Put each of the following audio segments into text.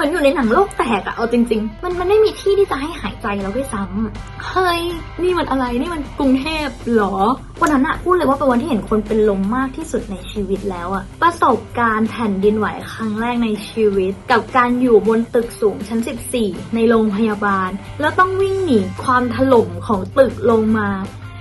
มือนอยู่ในหนังโลกแตกอะเอาจริง ๆ มันมันไม่มีที่ที่จะให้หายใจแล้วด้วยซ้ำเฮ้ยนี่มันอะไรนี่มันกรุงเทพหรอวันนั้นอะพูดเลยว่าเป็นวันที่เห็นคนเป็นลมมากที่สุดในชีวิตแล้วอะประสบการณ์แผ่นดินไหวครั้งแรกในชีวิต กับการอยู่บนตึกสูงชั้น 14 ในโรงพยาบาล แล้วต้องวิ่งหนีความถล่มของตึกลงมา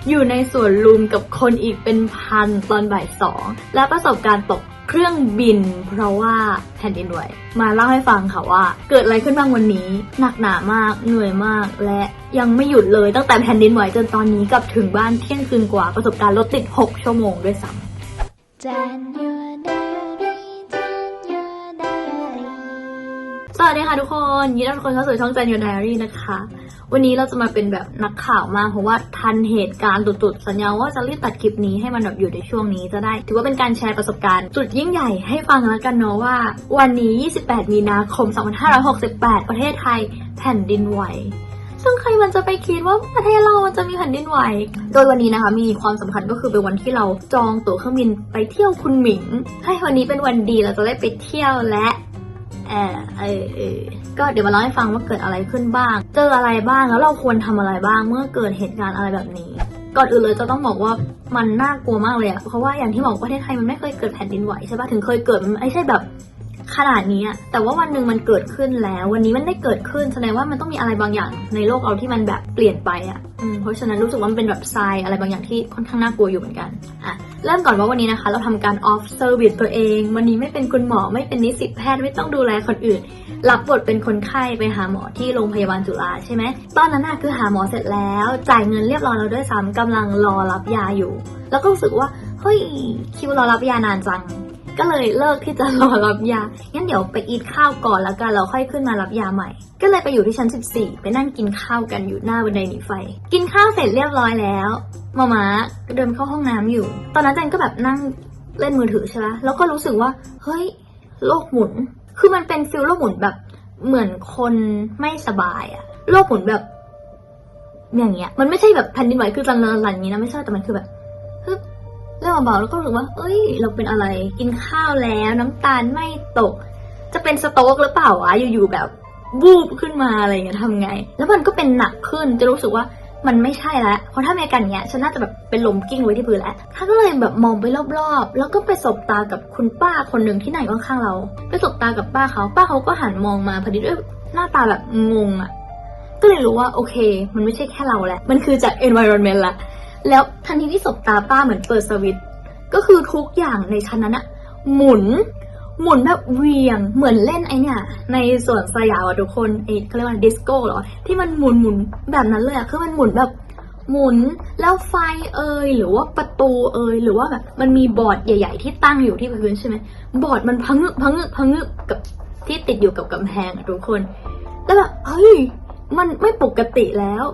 อยู่ในสวนลุมกับคนอีกเป็นพันตอนบ่ายสองและประสบการณ์ตก เครื่องบิน เพราะว่าแผ่นดินไหวมาเล่าให้ฟังค่ะว่า เกิดอะไรขึ้นบ้างวันนี้ หนักหนามากเหนื่อยมาก และยังไม่หยุดเลยตั้งแต่แผ่นดินไหวจนตอนนี้กลับถึงบ้านเที่ยงคืนกว่าประสบการณ์รถติด 6 ชั่วโมงด้วยซ้ำ สวัสดีค่ะทุกคนยินดีต้อนรับทุกคนเข้าสู่ช่อง January Diary นะคะ วันนี้เราจะมาเป็นแบบนักข่าวมากเพราะว่าทันเหตุการณ์ตุดๆสัญญาว่าจะรีบตัดคลิปนี้ให้มันแบบอยู่ในช่วงนี้จะได้ ถือว่าเป็นการแชร์ประสบการณ์สุดยิ่งใหญ่ให้ฟังแล้วกันเนาะว่า วันนี้ 28 มีนาคม 2568 ประเทศไทยแผ่นดินไหวซึ่งใครมันจะไปคิดว่าประเทศเรามันจะมีแผ่นดินไหว โดยวันนี้นะคะมีความสำคัญก็คือเป็นวันที่เราจองตั๋วเครื่องบินไปเที่ยวคุณหมิง ให้วันนี้เป็นวันดีเราจะได้ไปเที่ยวและ เออเออเอก็เดี๋ยวมาเล่าให้ฟังว่าเกิดอะไรขึ้นบ้าง เจออะไรบ้างแล้วเราควรทำอะไรบ้างเมื่อเกิดเหตุการณ์อะไรแบบนี้ ก่อนอื่นเลยจะต้องบอกว่ามันน่ากลัวมากเลยอะเพราะว่าอย่างที่บอกประเทศไทยมันไม่เคยเกิดแผ่นดินไหวใช่ปะถึงเคยเกิดมันไม่ใช่แบบ ขนาดนี้แต่ว่าวันหนึ่งมันเกิดขึ้นแล้ว วันนี้มันได้เกิดขึ้นแสดงว่ามันต้องมีอะไรบางอย่างในโลกเราที่มันแบบเปลี่ยนไปอะอืมเพราะฉะนั้นรู้สึกว่ามันเป็นแบบทรายอะไรบางอย่างที่ค่อนข้างน่ากลัวอยู่เหมือนกันอะเริ่มก่อนว่าวันนี้นะคะ เราทำการ off service ตัวเอง วันนี้ไม่เป็นคุณหมอไม่เป็นนิสิตแพทย์ไม่ต้องดูแลคนอื่น รับบทเป็นคนไข้ไปหาหมอที่โรงพยาบาลจุฬาใช่ไหมตอนนั้นน่ะคือหาหมอเสร็จแล้ว จ่ายเงินเรียบร้อยแล้วด้วยซ้ำกำลังรอรับยาอยู่ แล้วก็รู้สึกว่าเฮ้ยคิวรอรับยานานจัง ก็เลยเลิกที่จะรอรับยา งั้นเดี๋ยวไปอีทข้าวก่อนแล้วกันเราค่อยขึ้นมารับยาใหม่ ก็เลยไปอยู่ที่ชั้น 14 ไปนั่งกินข้าวกันอยู่หน้าบันไดหนีไฟ กินข้าวเสร็จเรียบร้อยแล้วมามาก็เดินเข้าห้องน้ำอยู่ ตอนนั้นจันก็แบบนั่งเล่นมือถือใช่ไหมแล้วก็รู้สึกว่า เฮ้ย โลกหมุน คือมันเป็นฟิลโลกหมุนแบบเหมือนคนไม่สบายอะโลกหมุนแบบ อย่างเงี้ย มันไม่ใช่แบบแผ่นดินไหวคือจันๆอย่างนี้นะไม่ใช่แต่มันคือแบบ เริ่มเบาๆแล้วก็รู้สึกว่า เอ้ย เราเป็นอะไร กินข้าวแล้ว น้ำตาลไม่ตก จะเป็นสโต๊กหรือเปล่าวะ อยู่ๆแบบบูบขึ้นมาอะไรอย่างเงี้ยทำไง แล้วมันก็เป็นหนักขึ้น จะรู้สึกว่ามันไม่ใช่แล้ว เพราะถ้ามีอาการเงี้ย ฉันน่าจะแบบเป็นลมกิ้งไว้ที่พื้นแล้วถ้าก็เลยแบบมองไปรอบๆ แล้วก็ไปสบตากับคุณป้าคนหนึ่งที่ไหนข้างๆเรา ไปสบตากับป้าเขา ป้าเขาก็หันมองมาพอดีด้วยหน้าตาแบบงงอะ ก็เลยรู้ว่าโอเค มันไม่ใช่แค่เราแหละ มันคือจาก environment ละ แล้วทันทีที่สบตาป้าเหมือนเปิดสวิตก็คือทุกอย่างในชั้นนั้นอะหมุน หมุนแบบเวียงเหมือนเล่นไอเนี่ย ในสวนสยามอะทุกคนเอเขาเรียกว่าดิสโก้เหรอ ที่มันหมุนหมุนแบบนั้นเลยอะคือมันหมุนแบบหมุนแล้วไฟเอยหรือว่าประตูเอยหรือว่าแบบมันมีบอร์ดใหญ่ ๆ ที่ตั้งอยู่ที่พื้นใช่ไหมบอร์ดมันพังึกพังึกพังึกกับที่ติดอยู่กับกำแพงอะทุกคน แล้วแบบเฮ้ยมันไม่ปกติแล้ว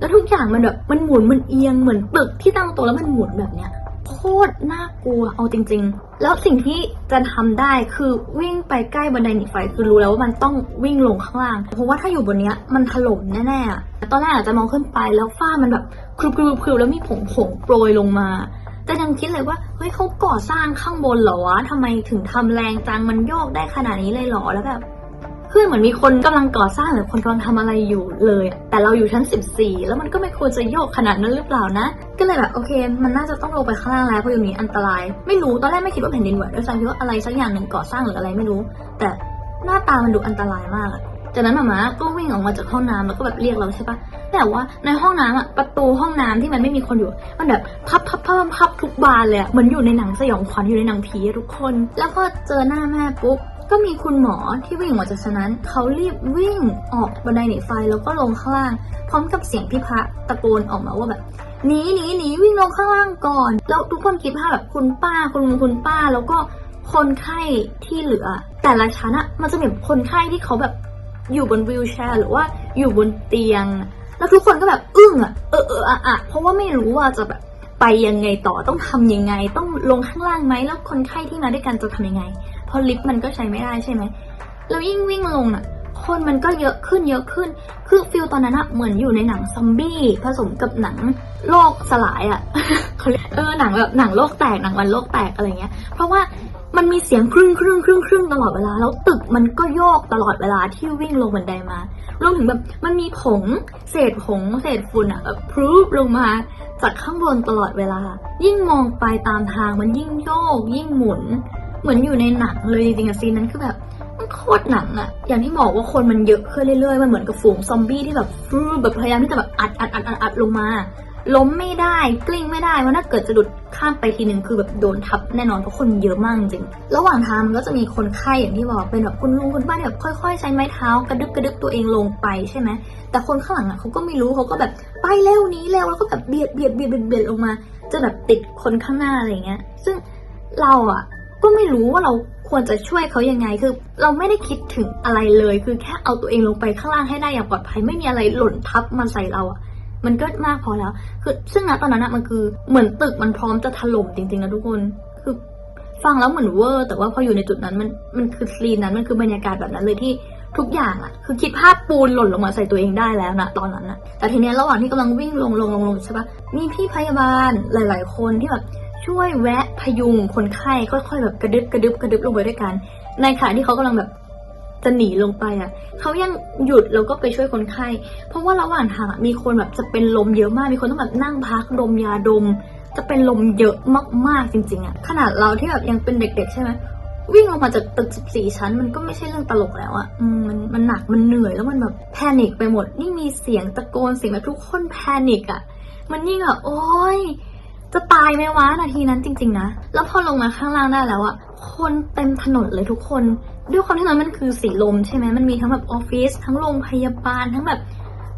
แล้วทุกอย่างมันแบบมันหมุนมันเอียงเหมือนตึกที่ตั้งตัวแล้วมันหมุนแบบเนี้ยโคตรน่ากลัวเอาจริง ๆ แล้วสิ่งที่จะทำได้คือวิ่งไปใกล้บันไดหนีไฟคือรู้แล้วว่ามันต้องวิ่งลงข้างล่าง เพราะว่าถ้าอยู่บนเนี้ยมันถล่มแน่ๆอะตอนแรกอาจจะมองขึ้นไปแล้วฝ้ามันแบบคลุบๆแล้วมีผงผงๆโปรยลงมาแต่ยังคิดเลยว่าเฮ้ยเขาก่อสร้างข้างบนเหรอวะทำไมถึงทำแรงจังมันโยกได้ขนาดนี้เลยเหรอแล้วแบบ คือเหมือนมีคนกำลังก่อสร้างหรือคนกำลังทำอะไรอยู่เลย แต่เราอยู่ชั้น 14 แล้วมันก็ไม่ควรจะโยกขนาดนั้นหรือเปล่านะ ก็เลยแบบโอเค มันน่าจะต้องลงไปข้างล่างแล้วเพราะอยู่นี้อันตราย ไม่รู้ตอนแรกไม่คิดว่าแผ่นดินไหวด้วยซ้ำคิดว่าอะไรสักอย่างหนึ่งก่อสร้างหรืออะไรไม่รู้ แต่หน้าตามันดูอันตรายมากอะจากนั้นหมามาก็วิ่งออกมาจากห้องน้ำแล้วก็แบบเรียกเราใช่ปะแต่ว่าในห้องน้ำอะประตูห้องน้ำที่มันไม่มีคนอยู่ มันแบบพับพับพับพับพบทุกบานเลยอะเหมือนอยู่ในหนังสยองขวัญอยู่ในหนังผีทุกคน แล้วพอเจอหน้าแม่ปุ๊บ ก็มีคุณหมอที่วิ่งออกมาจากชั้นนั้น เขารีบวิ่งออกบันไดหนีไฟแล้วก็ลงข้างล่าง พร้อมกับเสียงพี่พระตะโกนออกมาว่าแบบหนีหนีหนีวิ่งลงข้างล่างก่อน แล้วทุกคนคิดภาพแบบคุณป้าคุณลุงคุณป้า แล้วก็คนไข้ที่เหลือ แต่ละชั้นอะมันจะมีคนไข้ที่เขาแบบอยู่บนวีลแชร์ หรือว่าอยู่บนเตียง แล้วทุกคนก็แบบอึ้งอะเออเอออะอะเพราะว่าไม่รู้ว่าจะแบบไปยังไงต่อต้องทำยังไง ต้องลงข้างล่างไหมแล้วคนไข้ที่มาด้วยกันจะทำยังไง เพราะลิฟต์มันก็ใช้ไม่ได้ใช่ไหมแล้วยิ่งวิ่งลงอะ คนมันก็เยอะขึ้นเยอะขึ้น คือฟิลตอนนั้นอะเหมือนอยู่ในหนังซอมบี้ ผสมกับหนังโลกสลายอะเขาเรียกเออหนังแบบหนังโลกแตกหนังวันโลกแตกอะไรเงี้ย เพราะว่ามันมีเสียงครึ่งครึ่งครึ่งครึ่งตลอดเวลา แล้วตึกมันก็โยกตลอดเวลาที่วิ่งลงบันไดมารวมถึงแบบมันมีผงเศษผงเศษฝุ่นอะแบบพรูฟลงมาจากข้างบนตลอดเวลา ยิ่งมองไปตามทางมันยิ่งโยก ยิ่งหมุน เหมือนอยู่ในหนังเลยจริงๆอะซีนนั้นคือแบบมันโคตรหนังอะอย่างที่บอกว่าคนมันเยอะขึ้นเรื่อยๆ มันเหมือนกับฝูงซอมบี้ที่แบบฟรูแบบพยายามที่จะแบบอัดอัดอัดอัดอัดลงมา ล้มไม่ได้กลิ้งไม่ได้ว่าถ้าเกิดจะดุดข้ามไปทีหนึ่งคือแบบโดนทับแน่นอนเพราะคนเยอะมากจริง ระหว่างทางมันก็จะมีคนไข้อย่างที่บอกเป็นแบบคุณลุงคุณป้าที่แบบค่อยๆ ใช้ไม้เท้ากระดึบกระดึบตัวเองลงไปใช่ไหมแต่คนข้างหลังอะเขาก็ไม่รู้เขาก็แบบไปเร็วนี้เร็วแล้วก็แบบเบียดเบียดเบียดเบียดลงมา จะแบบติดคนข้างหน้าอะไรเงี้ย ซึ่งเราอะ ก็ไม่รู้ว่าเราควรจะช่วยเขายังไงคือ เราไม่ได้คิดถึงอะไรเลย คือแค่เอาตัวเองลงไปข้างล่างให้ได้อย่างปลอดภัยไม่มีอะไรหล่นทับมาใส่เราอะมันก็มากพอแล้ว คือซึ่งณตอนนั้นอะมันคือเหมือนตึกมันพร้อมจะถล่มจริงๆนะทุกคนคือฟังแล้วเหมือนเวอร์ แต่ว่าพออยู่ในจุดนั้นมันมันคือซีนนั้นมันคือบรรยากาศแบบนั้นเลยที่ทุกอย่างอะคือคิดภาพปูนหล่นลงมาใส่ตัวเองได้แล้วนะตอนนั้นอะแต่ทีเนี้ยระหว่างที่กำลังวิ่งลงลงลงลงใช่ปะมีพี่พยาบาลหลาย ๆ คนที่แบบ ช่วยแวะพยุงคนไข้ค่อยๆแบบกระดึบกระดึบกระดึบลงไปด้วยกัน ในขณะที่เขากำลังแบบจะหนีลงไปอะเขายังหยุดแล้วก็ไปช่วยคนไข้ เพราะว่าระหว่างทางอะมีคนแบบจะเป็นลมเยอะมาก มีคนต้องแบบนั่งพักดมยาดม จะเป็นลมเยอะมากๆจริง ๆอะขนาดเราที่แบบยังเป็นเด็ก ๆ ใช่ไหมวิ่งลงมาจากตึก14ชั้น มันก็ไม่ใช่เรื่องตลกแล้วอะมมันมันหนักมันเหนื่อยแล้วมันแบบแพนิคไปหมด นี่มีเสียงตะโกนเสียงแบบทุกคนแพนิคอะมันยิ่งแบบโอ๊ย จะตายไหมวะนาทีนั้นจริง ๆ นะ แล้วพอลงมาข้างล่างได้แล้วอะคนเต็มถนนเลยทุกคน ด้วยความที่นั้นมันคือสีลมใช่ไหมมันมีทั้งแบบออฟฟิศทั้งโรงพยาบาลทั้งแบบ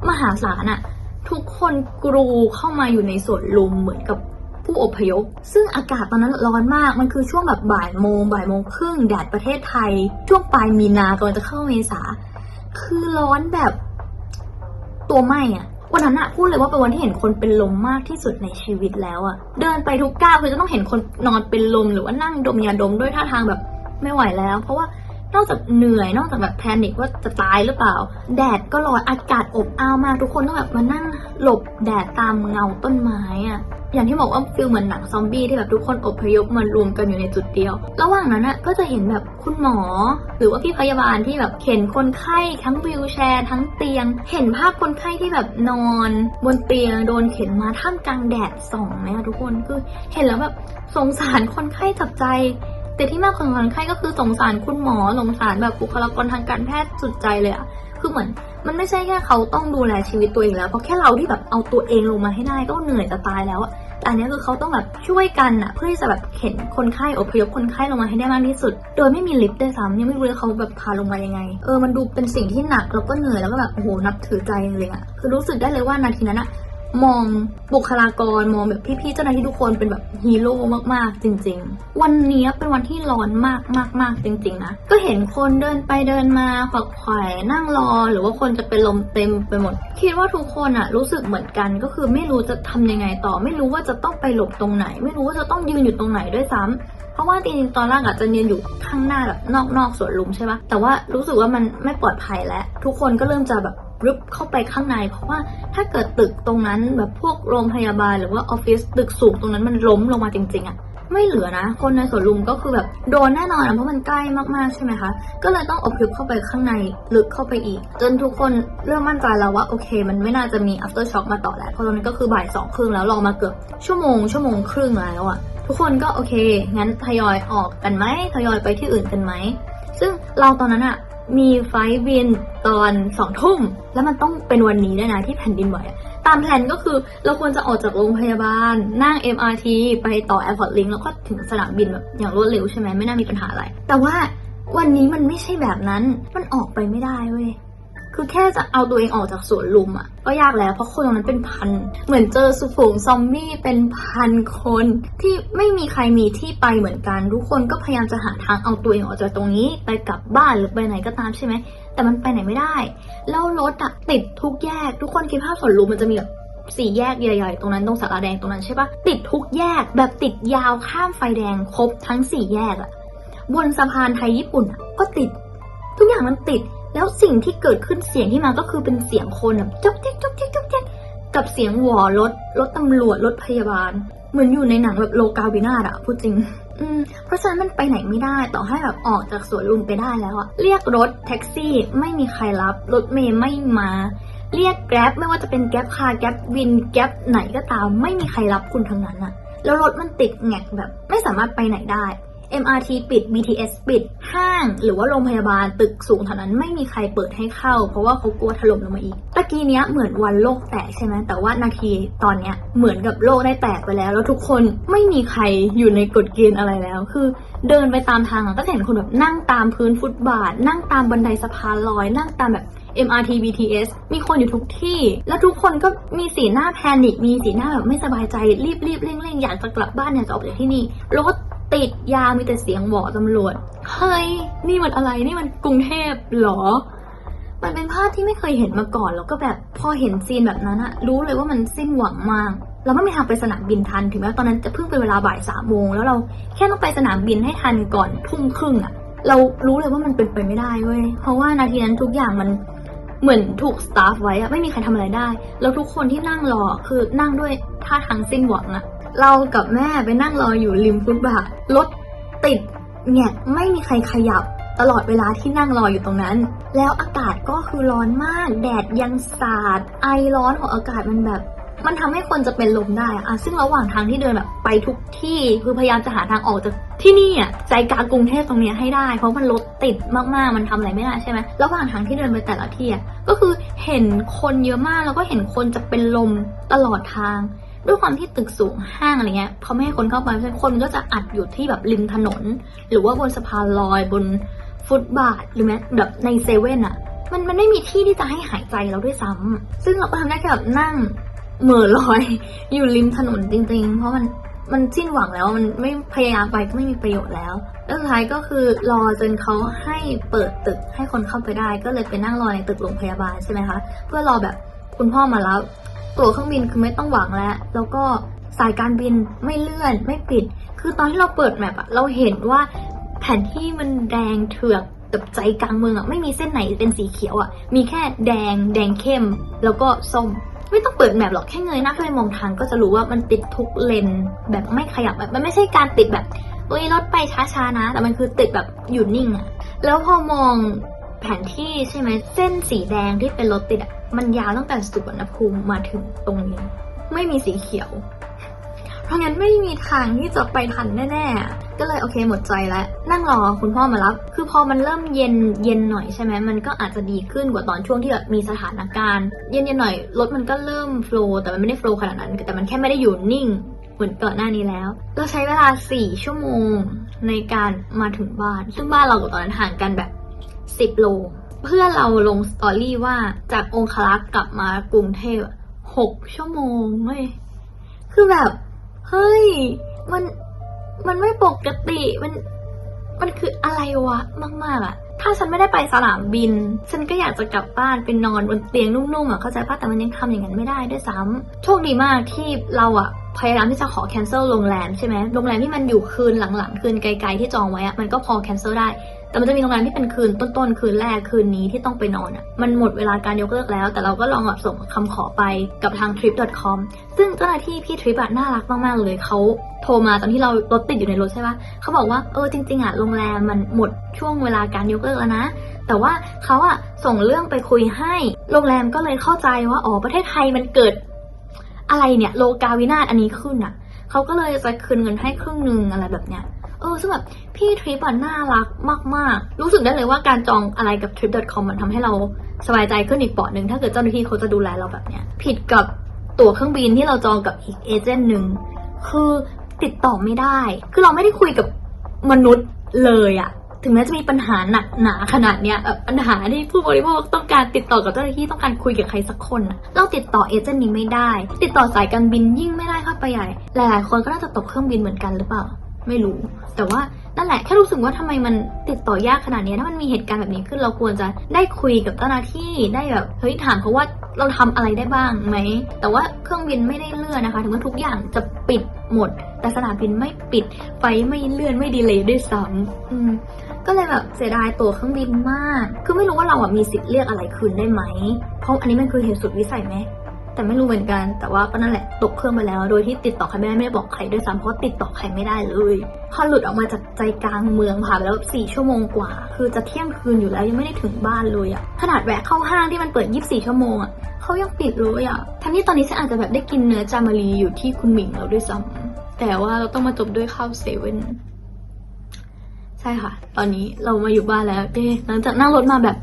มหาศาลอะทุกคนกรูเข้ามาอยู่ในสวนลุมเหมือนกับผู้อพยพ ซึ่งอากาศตอนนั้นร้อนมาก มันคือช่วงแบบบ่ายโมงบ่ายโมงครึ่งแดดประเทศไทย ช่วงปลายมีนากำลังจะเข้าเมษา คือร้อนแบบตัวไหมอะ วันนั้นอะพูดเลยว่าเป็นวันที่เห็นคนเป็นลมมากที่สุดในชีวิตแล้วอะเดินไปทุกก้าวคือจะต้องเห็นคนนอนเป็นลมหรือว่านั่งดมยาดมด้วยท่าทางแบบไม่ไหวแล้ว เพราะว่านอกจากเหนื่อยนอกจากแบบแพนิคว่าจะตายหรือเปล่า แดดก็ร้อนอากาศอบอ้าวมากทุกคนต้องแบบมานั่งหลบแดดตามเงาต้นไม้อะ อย่างที่บอกว่าฟิลเหมือนหนังซอมบี้ที่แบบทุกคนอพยพมารวมกันอยู่ในจุดเดียว ระหว่างนั้นอะก็จะเห็นแบบคุณหมอ หรือว่าพี่พยาบาลที่แบบเข็นคนไข้ทั้งวิวแชร์ทั้งเตียง เห็นภาพคนไข้ที่แบบนอน บนเตียงโดนเข็นมาท่ามกลางแดดส่องไหมอะทุกคนคือเห็นแล้วแบบสงสารคนไข้จับใจแต่ที่มากกว่าคนไข้ก็คือสงสารคุณหมอสงสารแบบบุคลากรทางการแพทย์สุดใจเลยอะคือเหมือนมันไม่ใช่แค่เขาต้องดูแลชีวิตตัวเองแล้วเพราะแค่เราที่แบบเอาตัวเองลงมาให้ได้ก็เหนื่อยจะตายแล้วอะ อันนี้คือเขาต้องแบบช่วยกันอะเพื่อที่จะแบบเข็นคนไข้อพยพคนไข้ลงมาให้ได้มากที่สุด โดยไม่มีลิฟต์ด้วยซ้ำยังไม่รู้เลยเขาแบบพาลงมายังไง เออมันดูเป็นสิ่งที่หนักแล้วก็เหนื่อยแล้วก็แบบโอ้โหนับถือใจจริงๆอะคือรู้สึกได้เลยว่านาทีนั้นอะ มองบุคลากรมองแบบพี่ๆเจ้าหน้าที่ทุกคนเป็นแบบฮีโร่มากๆ จริง ๆ วันนี้เป็นวันที่ร้อนมากมากมากจริง ๆ นะ ก็เห็นคนเดินไปเดินมาขวักไขว่นั่งรอ หรือว่าคนจะเป็นลมเต็มไปหมด คิดว่าทุกคนอะรู้สึกเหมือนกันก็คือไม่รู้จะทำยังไงต่อ ไม่รู้ว่าจะต้องไปหลบตรงไหน ไม่รู้ว่าจะต้องยืนอยู่ตรงไหนด้วยซ้ำเพราะว่าจริงๆตอนแรกอาจจะยืนอยู่ข้างหน้าแบบนอกๆสวนลุมใช่ปะแต่ว่ารู้สึกว่ามันไม่ปลอดภัยแล้วทุกคนก็เริ่มจะแบบ รึบเข้าไปข้างใน เพราะว่าถ้าเกิดตึกตรงนั้นแบบพวกโรงพยาบาลหรือว่าออฟฟิศตึกสูงตรงนั้นมันล้มลงมาจริง ๆอะไม่เหลือนะ คนในสวนลุมก็คือแบบโดนแน่นอนอะเพราะมันใกล้มากๆใช่ไหมคะ ก็เลยต้องอพยพเข้าไปข้างในลึกเข้าไปอีก จนทุกคนเริ่มมั่นใจแล้วว่าโอเค มันไม่น่าจะมี after shock มาต่อแล้วเพราะตอนนั้นก็คือบ่ายสองครึ่งแล้วรอมาเกือบชั่วโมงชั่วโมงครึ่งแล้วอะทุกคนก็โอเค งั้นทยอยออกกันไหมทยอยไปที่อื่นกันไหมซึ่งเราตอนนั้นอะ มีไฟบินตอนสองทุ่ม แล้วมันต้องเป็นวันนี้ด้วยนะที่แผ่นดินไหวตามแผนก็คือเราควรจะออกจากโรงพยาบาล นั่ง MRT ไปต่อ Airport Link แล้วก็ถึงสนามบินแบบอย่างรวดเร็วใช่ไหมไม่น่ามีปัญหาอะไร แต่ว่าวันนี้มันไม่ใช่แบบนั้น มันออกไปไม่ได้เว้ย คือแค่จะเอาตัวเองออกจากสวนลุมอะก็ยากแล้วเพราะคนตรงนั้นเป็นพัน เหมือนเจอสุฝูงซอมบี้เป็นพันคน ที่ไม่มีใครมีที่ไปเหมือนกัน ทุกคนก็พยายามจะหาทางเอาตัวเองออกจากตรงนี้ ไปกลับบ้านหรือไปไหนก็ตามใช่ไหม แต่มันไปไหนไม่ได้ แล้วรถอะติดทุกแยก ทุกคนคิดภาพสวนลุมมันจะมีแบบสี่แยกใหญ่ๆ ตรงนั้นตรงสาราแดงตรงนั้นใช่ปะติดทุกแยกแบบติดยาวข้ามไฟแดงครบทั้งสี่แยกอะบนสะพานไทยญี่ปุ่นอะก็ติด ทุกอย่างมันติด แล้วสิ่งที่เกิดขึ้นเสียงที่มาก็คือเป็นเสียงคนแบบจ๊อกแจ๊กจ๊อกแจ๊กจ๊อกแจ๊กกับเสียงหวอรถรถตำรวจรถพยาบาล เหมือนอยู่ในหนังแบบโลกาวินาศอะพูดจริง อืม เพราะฉะนั้นมันไปไหนไม่ได้ต่อให้แบบออกจากสวนลุมไปได้แล้วอะเรียกรถแท็กซี่ไม่มีใครรับรถเมย์ไม่มา เรียกแกร็บไม่ว่าจะเป็นแกร็บคาร์แกร็บวินแกร็บไหนก็ตามไม่มีใครรับคุณทั้งนั้นอะแล้วรถมันติดแงกแบบไม่สามารถไปไหนได้ MRT ปิด BTS ปิด ห้าง หรือว่าโรงพยาบาลตึกสูงเท่านั้นไม่มีใครเปิดให้เข้า เพราะว่าเขากลัวถล่มลงมาอีกตะกี้เนี้ยเหมือนวันโลกแตกใช่ไหมแต่ว่านาทีตอนเนี้ยเหมือนกับโลกได้แตกไปแล้ว แล้วทุกคนไม่มีใครอยู่ในกฎเกณฑ์อะไรแล้ว คือเดินไปตามทางก็เห็นคนแบบนั่งตามพื้นฟุตบาท นั่งตามบันไดสะพานลอย นั่งตามแบบ MRT BTS มีคนอยู่ทุกที่ แล้วทุกคนก็มีสีหน้าแพนิค มีสีหน้าแบบไม่สบายใจ รีบรีบเร่งเร่งอยากจะกลับบ้านอยากจะออกจากที่นี่ รถ ติดยามีแต่เสียงหวอตำรวจ เฮ้ย นี่มันอะไร นี่มันกรุงเทพหรอ มันเป็นภาพที่ไม่เคยเห็นมาก่อน แล้วก็แบบพอเห็นซีนแบบนั้นอะรู้เลยว่ามันสิ้นหวังมาก เราไม่มีทางไปสนามบินทัน ถึงแม้ว่าตอนนั้นจะเพิ่งเป็นเวลาบ่ายสามโมงแล้วเราแค่ต้องไปสนามบินให้ทันก่อนทุ่มครึ่งอะเรารู้เลยว่ามันเป็นไปไม่ได้เว้ย เพราะว่านาทีนั้นทุกอย่างมันเหมือนถูกสตาฟไว้อะไม่มีใครทำอะไรได้ แล้วทุกคนที่นั่งรอคือนั่งด้วยท่าทางสิ้นหวังอะ เรากับแม่ไปนั่งรออยู่ริมฟุตบาทรถติดแงกไม่มีใครขยับตลอดเวลาที่นั่งรออยู่ตรงนั้น แล้วอากาศก็คือร้อนมาก แดดยังสาด ไอร้อนของอากาศมันแบบ มันทำให้คนจะเป็นลมได้อะซึ่งระหว่างทางที่เดินแบบไปทุกที่ คือพยายามจะหาทางออกจากที่นี่อะใจกลางกรุงเทพตรงเนี้ยให้ได้ เพราะมันรถติดมากๆ มันทำอะไรไม่ได้ใช่ไหมระหว่างทางที่เดินไปแต่ละที่อะก็คือเห็นคนเยอะมาก แล้วก็เห็นคนจะเป็นลมตลอดทาง ด้วยความที่ตึกสูงห้างอะไรเงี้ยเขาไม่ให้คนเข้าไปเพราะฉะนั้นคนก็จะอัดอยู่ที่แบบริมถนน หรือว่าบนสะพานลอยบนฟุตบาทหรือแม้แบบในเซเว่นอะมันมันไม่มีที่ที่จะให้หายใจเราด้วยซ้ำซึ่งเราก็ทำได้แค่แบบนั่งเหม่อลอย อยู่ริมถนนจริง ๆ เพราะมันมันสิ้นหวังแล้วมันไม่พยายามไปก็ไม่มีประโยชน์แล้ว แล้วสุดท้ายก็คือรอจนเขาให้เปิดตึกให้คนเข้าไปได้ ก็เลยไปนั่งรอในตึกโรงพยาบาลใช่ไหมคะ เพื่อรอแบบคุณพ่อมารับ ตั๋วเครื่องบินคือไม่ต้องหวังแล้ว แล้วก็สายการบินไม่เลื่อนไม่ปิด คือตอนที่เราเปิดแมปอะเราเห็นว่าแผนที่มันแดงเถือกแบบใจกลางเมืองอะไม่มีเส้นไหนเป็นสีเขียวอะมีแค่แดง แดงเข้ม แล้วก็ส้ม ไม่ต้องเปิดแมปหรอกแค่เงยหน้าขึ้นไปมองทางก็จะรู้ว่ามันติดทุกเลนแบบไม่ขยับแบบมันไม่ใช่การติดแบบเอ้ยรถไปช้าๆนะ แต่มันคือติดแบบอยู่นิ่งอะแล้วพอมอง แผนที่ใช่ไหมเส้นสีแดงที่เป็นรถติดอะมันยาวตั้งแต่สุวรรณภูมิมาถึงตรงนี้ ไม่มีสีเขียว เพราะงั้นไม่มีทางที่จะไปทันแน่ๆ ก็เลยโอเคหมดใจแล้ว นั่งรอคุณพ่อมารับ คือพอมันเริ่มเย็นเย็นหน่อยใช่ไหมมันก็อาจจะดีขึ้นกว่าตอนช่วงที่แบบมีสถานการณ์ เย็นเย็นหน่อยรถมันก็เริ่มโฟล์แต่มันไม่ได้โฟล์ขนาดนั้น แต่มันแค่ไม่ได้อยู่นิ่งเหมือนก่อนหน้านี้แล้ว เราใช้เวลา 4 ชั่วโมงในการมาถึงบ้าน ซึ่งบ้านเรากับตอนนั้นห่างกันแบบ 10 โล เพื่อเราลงสตอรี่ว่าจากองคลักษ์กลับมากรุงเทพหกชั่วโมงเว้ยคือแบบ เฮ้ย มันมันไม่ปกติมันมันคืออะไรวะมาก ๆอะถ้าฉันไม่ได้ไปสนามบิน ฉันก็อยากจะกลับบ้านไปนอนบนเตียงนุ่มๆอะเข้าใจป่ะแต่มันยังทำอย่างนั้นไม่ได้ด้วยซ้ำโชคดีมากที่เราอะพยายามที่จะขอ cancel โรงแรมใช่ไหมโรงแรมที่มันอยู่คืนหลังๆ คืนไกลๆที่จองไว้อะมันก็พอ cancel ได้ แต่มันจะมีโรงแรมที่เป็นคืนต้นๆ คืนแรกคืนนี้ที่ต้องไปนอนอะ่ะ มันหมดเวลาการยกเลิกแล้ว แต่เราก็ลองแบบส่งคำขอไปกับทาง trip.com ซึ่งเจ้าหน้าที่พี่ทริปอะน่ารักมากๆเลยเขาโทรมาตอนที่เรารถติดอยู่ในรถใช่ปะเขาบอกว่าเออจริงๆอะ่ะโรงแรมมันหมดช่วงเวลาการยกเลิกแล้วนะ แต่ว่าเขาอะส่งเรื่องไปคุยให้ โรงแรมก็เลยเข้าใจว่าอ๋อประเทศไทยมันเกิด อะไรเนี่ยโลกาวินาศอันนี้ขึ้นอะ่ะเขาก็เลยจะคืนเงินให้ครึ่งหนึ่งอะไรแบบเนี้ยเออซึ่งแบบ พี่ทริปอะน่ารักมาก ๆ รู้สึกได้เลยว่าการจองอะไรกับ trip.com มันทำให้เราสบายใจขึ้นอีกเปอดหนึ่งถ้าเกิดเจ้าหน้าที่เขาจะดูแลเราแบบเนี้ย ผิดกับตั๋วเครื่องบินที่เราจองกับอีกเอเจนต์หนึ่งคือติดต่อไม่ได้ คือเราไม่ได้คุยกับมนุษย์เลยอะถึงแม้จะมีปัญหาหนักหนาขนาดเนี้ยแบบปัญหาที่ผู้บริโภคต้องการติดต่อกับเจ้าหน้าที่ต้องการคุยกับใครสักคนอะเราติดต่อเอเจนต์นี้ไม่ได้ ติดต่อสายการบินยิ่งไม่ได้เข้าไปใหญ่ หลายๆคนก็น่าจะตกเครื่องบินเหมือนกันหรือเปล่า ไม่รู้ แต่ว่า นั่นแหละแค่รู้สึกว่าทำไมมันติดต่อยากขนาดนี้ถ้ามันมีเหตุการณ์แบบนี้ขึ้นเราควรจะได้คุยกับเจ้าหน้าที่ได้แบบเฮ้ยถามเขาว่าเราทำอะไรได้บ้างไหมแต่ว่าเครื่องบินไม่ได้เลื่อนนะคะ ถึงว่าทุกอย่างจะปิดหมด แต่สนามบินไม่ปิดไฟไม่เลื่อนไม่ดีเลยด้วยซ้ำก็เลยแบบเสียดายตั๋วเครื่องบินมาก คือไม่รู้ว่าเราอะมีสิทธิ์เรียกอะไรคืนได้ไหมเพราะอันนี้มันคือเหตุสุดวิสัยไหม แต่ไม่รู้เหมือนกัน แต่ว่าก็นั่นแหละตกเครื่องไปแล้ว โดยที่ติดต่อใครไม่ได้ไม่บอกใครด้วยซ้ำเพราะติดต่อใครไม่ได้เลยพอหลุดออกมาจากใจกลางเมืองผ่านไปแล้วสี่ชั่วโมงกว่า คือจะเที่ยงคืนอยู่แล้วยังไม่ได้ถึงบ้านเลยอะขนาดแวะเข้าห้างที่มันเปิด 24 ชั่วโมงอะเขายังปิดเลยอะทั้งที่ตอนนี้ฉันอาจจะแบบได้กินเนื้อจามารีอยู่ที่คุณหมิงแล้วด้วยซ้ำแต่ว่าเราต้องมาจบด้วยข้าวเซเว่นใช่ค่ะ ตอนนี้เรามาอยู่บ้านแล้วเอ๊หลังจากนั่งรถมาแบบ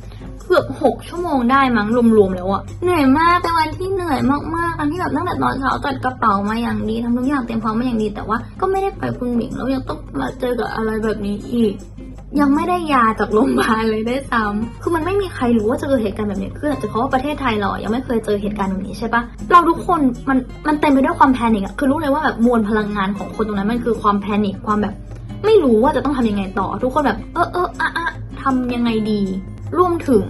กือบหกชั่วโมงได้มั้งรวมๆแล้วอะเหนื่อยมากเป็นวันที่เหนื่อยมากๆทั้งที่แบบตั้งแต่ตอนเช้าจัดกระเป๋ามาอย่างดีทำทุกอย่างเตรียมพร้อมมาอย่างดี แต่ว่าก็ไม่ได้ไปคุณหมิงแล้วยังต้องมาเจอกับอะไรแบบนี้อีก ยังไม่ได้ยาจากโรงพยาบาลเลยได้ซ้ำคือมันไม่มีใครรู้ว่าจะเกิดเหตุการณ์แบบนี้ขึ้นอาจจะเพราะว่าประเทศไทยเราอยังไม่เคยเจอเหตุการณ์แบบนี้ใช่ปะเราทุกคนมันมันเต็มไปด้วยความแพนิคอะคือรู้เลยว่าแบบมวลพลังงานของคนตรงนั้นมันคือความแพนิคความแบบ ไม่รู้ว่าจะต้องทำยังไงต่อ ทุกคนแบบ เออเอออะอะทำยังไงดี รวมถึง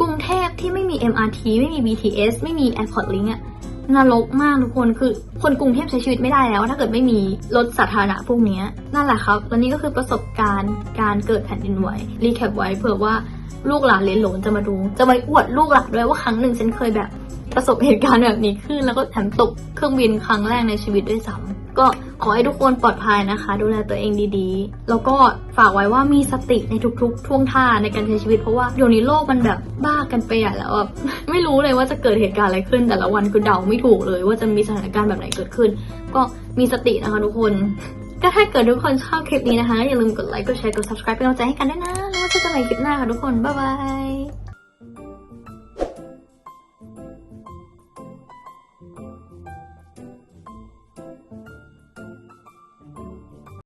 กรุงเทพที่ไม่มี MRT ไม่มี BTS ไม่มี Airport Link อะนรกมากทุกคนคือคนกรุงเทพใช้ชีวิตไม่ได้แล้ว ถ้าเกิดไม่มีรถสาธารณะพวกนี้นั่นแหละครับและนี่ก็คือประสบการณ์การเกิดแผ่นดินไหวรีแคปไว้เผื่อว่าลูกหลานเลนหลนจะมาดู จะมาอวดลูกหลานด้วยว่าครั้งหนึ่งฉันเคยแบบประสบเหตุการณ์แบบนี้ขึ้น แล้วก็แถมตกเครื่องบินครั้งแรกในชีวิตด้วยซ้ำก็ขอให้ทุกคนปลอดภัยนะคะ ดูแลตัวเองดีๆ แล้วก็ฝากไว้ว่ามีสติในทุกๆ ท่วงท่าในการใช้ชีวิตเพราะว่าเดี๋ยวนี้โลกมันแบบบ้ากันไปใหญ่แล้วแบบไม่รู้เลยว่าจะเกิดเหตุการณ์อะไรขึ้น แต่ละวันคือเดาไม่ถูกเลย ว่าจะมีสถานการณ์แบบไหนเกิดขึ้น ก็มีสตินะคะทุกคน ก็ถ้าเกิดทุกคนชอบคลิปนี้นะคะ อย่าลืมกดไลค์ กดแชร์ กด subscribe เป็นกำลังใจให้กันด้วยนะ แล้วเจอกันใหม่คลิปหน้าค่ะทุกคน บ๊ายบาย